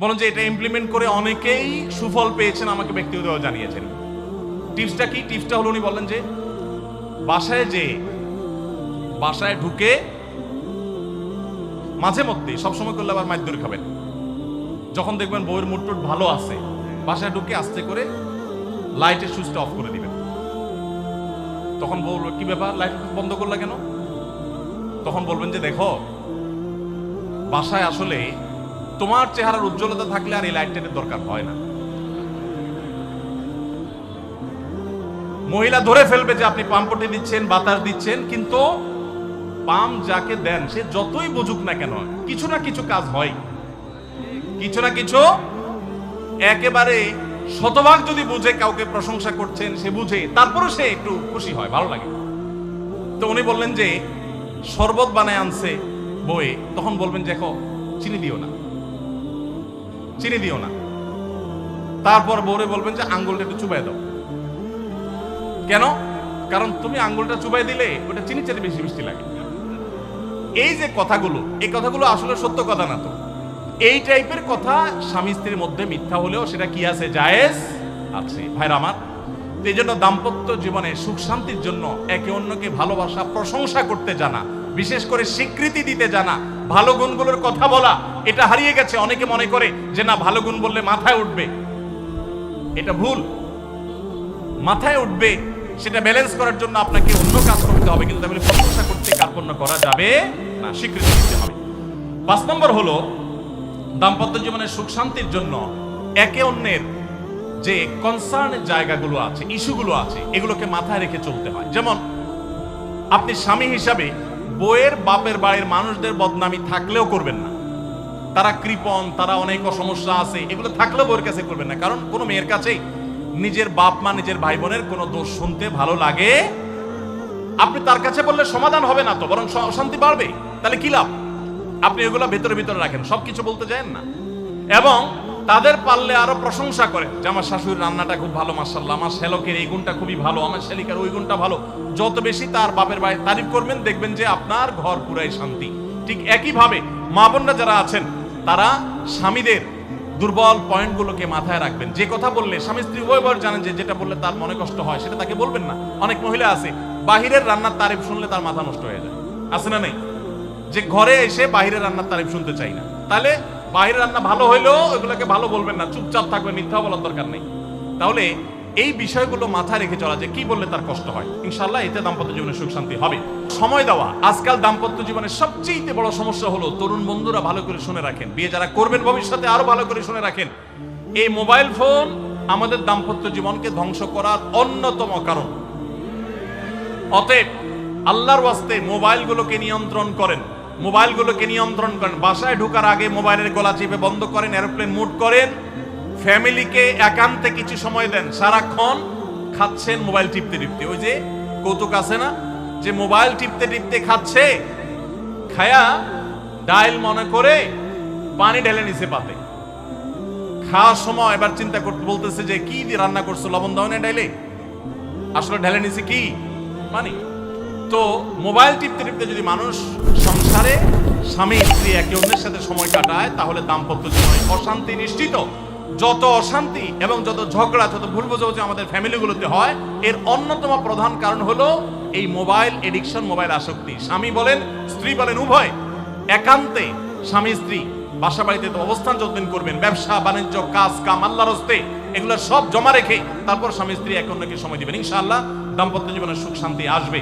বলেন যে এটা ইমপ্লিমেন্ট করে অনেকেই সুফল পেয়েছেন, আমাকে ব্যক্তিগত জানিয়েছেন। টিপসটা কি? টিপসটা হলো উনি বললেন যে, বাসায় যে, বাসায় ঢুকে মাঝে মধ্যে সবসময় করলে আবার মাছ দূরে খাবেন। যখন দেখবেন বউয়ের মুড টুট ভালো আছে, বাসায় ঢুকে আস্তে করে লাইটের সুইচটা অফ করে দিবেন। তখন বলব কি ব্যাপার? লাইট বন্ধ করলা কেন? তখন বলবেন যে, দেখো, বাসায় আসলে তোমার চেহারার উজ্জ্বলতা থাকলে আর এই লাইটের দরকার হয় না। মহিলা ধরে ফেলবে যে আপনি পাম্পটি দিচ্ছেন, বাতাস দিচ্ছেন, কিন্তু পাম যাকে দেন, সে যতই বুঝুক না কেন, কিছু না কিছু কাজ হয়। কিছু না কিছু একেবারে শতভাগ যদি বুঝে কাউকে প্রশংসা করছেন, সে বুঝে তারপরে সে একটু খুশি হয়, ভালো লাগে। তো উনি বললেন যে, শরবত বানায় আনছে বয়ে তখন বলবেন দেখো, চিনি দিও না। চিনি দিও না। তারপর বউরে বলবেন যে আঙ্গুলটা একটু চুবাই দাও। কেন? কারণ তুমি আঙ্গুলটা চুবাই দিলে ওটা চিনি চাইতে বেশি মিষ্টি লাগে। এই যে কথাগুলো, এই কথাগুলো আসলে সত্য কথা না তো। এই টাইপের কথা স্বামী স্ত্রীর মধ্যে মিথ্যা হলেও সেটা কি আছে? জায়েজ আছে। ভাইরা আমার এই জন্য দাম্পত্য জীবনে সুখ শান্তির জন্য একে অন্যকে ভালোবাসা, প্রশংসা করতে জানা, বিশেষ করে স্বীকৃতি দিতে জানা ভালো গুণগুলোর কথা বলা, এটা হারিয়ে গেছে। অনেকে মনে করে যে না, ভালো গুণ বললে মাথায় উঠবে। এটা ভুল। মাথায় উঠবে, সেটা ব্যালেন্স করার জন্য আপনাকে অন্য কাজ করতে হবে, কিন্তু তাহলে প্রশংসা করতে কার্পণ্য করা যাবে না, স্বীকৃতি দিতে হবে। পাঁচ নম্বর হলো, দাম্পত্য জীবনের সুখ শান্তির জন্য একে অন্যের যে কনসার্নের জায়গাগুলো আছে ইস্যুগুলো আছে, এগুলোকে মাথায় রেখে চলতে হয়। যেমন, আপনি স্বামী হিসাবে বইয়ের বাপের বাড়ির মানুষদের বদনামি থাকলেও করবেন না। তারা কৃপণ, তারা অনেক সমস্যা আছে, এগুলো থাকলেও বউয়ের কাছে করবেন না। কারণ কোনো মেয়ের কাছেই নিজের বাপ মা, নিজের ভাই বোনের কোনো দোষ শুনতে ভালো লাগে। আপনি তার কাছে বললে সমাধান হবে না তো, বরং অশান্তি বাড়বে। তাহলে কি লাভ? আপনি এগুলো ভেতরে, ভিতরে রাখেন, সবকিছু বলতে যান না। এবং তাদের পারলে আরও প্রশংসা করে যে আমার শাশুড়ির রান্নাটা খুব ভালো মাসাল্লাহ আমার শ্যালকের এই গুণটা খুবই ভালো, আমার শ্যালিকার ওই গুণটা ভালো। যত বেশি তার বাপের ভাই তারিফ করবেন, দেখবেন যে আপনার ঘর পুরাই শান্তি। ঠিক একইভাবে মা বোনরা যারা আছেন, তারা স্বামীদের দুর্বল পয়েন্টগুলোকে মাথায় রাখবেন। যে কথা বললে, স্বামী স্ত্রী উভয়বার জানেন যে যেটা বললে তার মনে কষ্ট হয়, সেটা তাকে বলবেন না। অনেক মহিলা আছে, বাহিরের রান্নার তারিফ শুনলে তার মাথা নষ্ট হয়ে যায়। আছে না নেই? যে ঘরে এসে বাহিরের রান্নার তারিফ শুনতে চাই না। তাহলে বাইরের রান্না ভালো হইলেও ওগুলোকে ভালো বলবেন না, চুপচাপ থাকবে মিথ্যা বলার দরকার নেই। তাহলে এই বিষয়গুলো মাথায় রেখে চলা যে কি বললে তার কষ্ট হয় ইনশাল্লাহ এতে দাম্পত্য জীবনে সুখ শান্তি হবে। সময় দেওয়া, আজকাল দাম্পত্য জীবনের সবচেয়ে বড় সমস্যা হলো তরুণ বন্ধুরা ভালো করে শুনে রাখেন, বিয়ে যারা করবেন ভবিষ্যতে আরও ভালো করে শুনে রাখেন। এই মোবাইল ফোন আমাদের দাম্পত্য জীবনকে ধ্বংস করার অন্যতম কারণ। অতএব আল্লাহর ওয়াস্তে মোবাইলগুলোকে নিয়ন্ত্রণ করেন। মোবাইলগুলোকে নিয়ন্ত্রণ করেন। বাসায় ঢোকার আগে মোবাইলের গলা চেপে বন্ধ করেন এরোপ্লেন মুড করেন ফ্যামিলিকে একান্তে কিছু সময় দেন। সারাক্ষণ খাচ্ছেন মোবাইল টিপতে টিপতে। ওই যে কৌতুক আছে না? যে মোবাইল টিপতে টিপতে খাচ্ছে, খায়া ডাইল মনে করে পানি ঢেলে নিছে পাতে। খাওয়ার সময় এবার চিন্তা করতে বলতেছে যে, কি দিয়ে রান্না করছ? লবণ দাও না ডাইলে? আসলে ঢেলে নিছে কি? মানে তো মোবাইল টিপতে টিপতে যদি মানুষ সংসারে স্বামী, স্ত্রী একে অন্যের সাথে সময় কাটায়, তাহলে দাম্পত্য জীবনে অশান্তি নিশ্চিত। যত অশান্তি এবং যত ঝগড়া, যত ভুল বোঝাবুঝি আমাদের ফ্যামিলিগুলোতে হয়, এর অন্যতম প্রধান কারণ হলো এই মোবাইল এডিকশন, মোবাইল আসক্তি। স্বামী বলেন, স্ত্রী বলেন, উভয় একান্তে স্বামী, স্ত্রী বাসা বাড়িতে তো অবস্থান যতদিন করবেন, ব্যবসা, বাণিজ্য, কাজ, কাম, আল্লাহর হস্তে, এগুলো সব জমা রেখে তারপর স্বামী, স্ত্রী এক অন্যকে সময় দিবেন। ইনশাআল্লাহ দাম্পত্য জীবনের সুখ, শান্তি আসবে।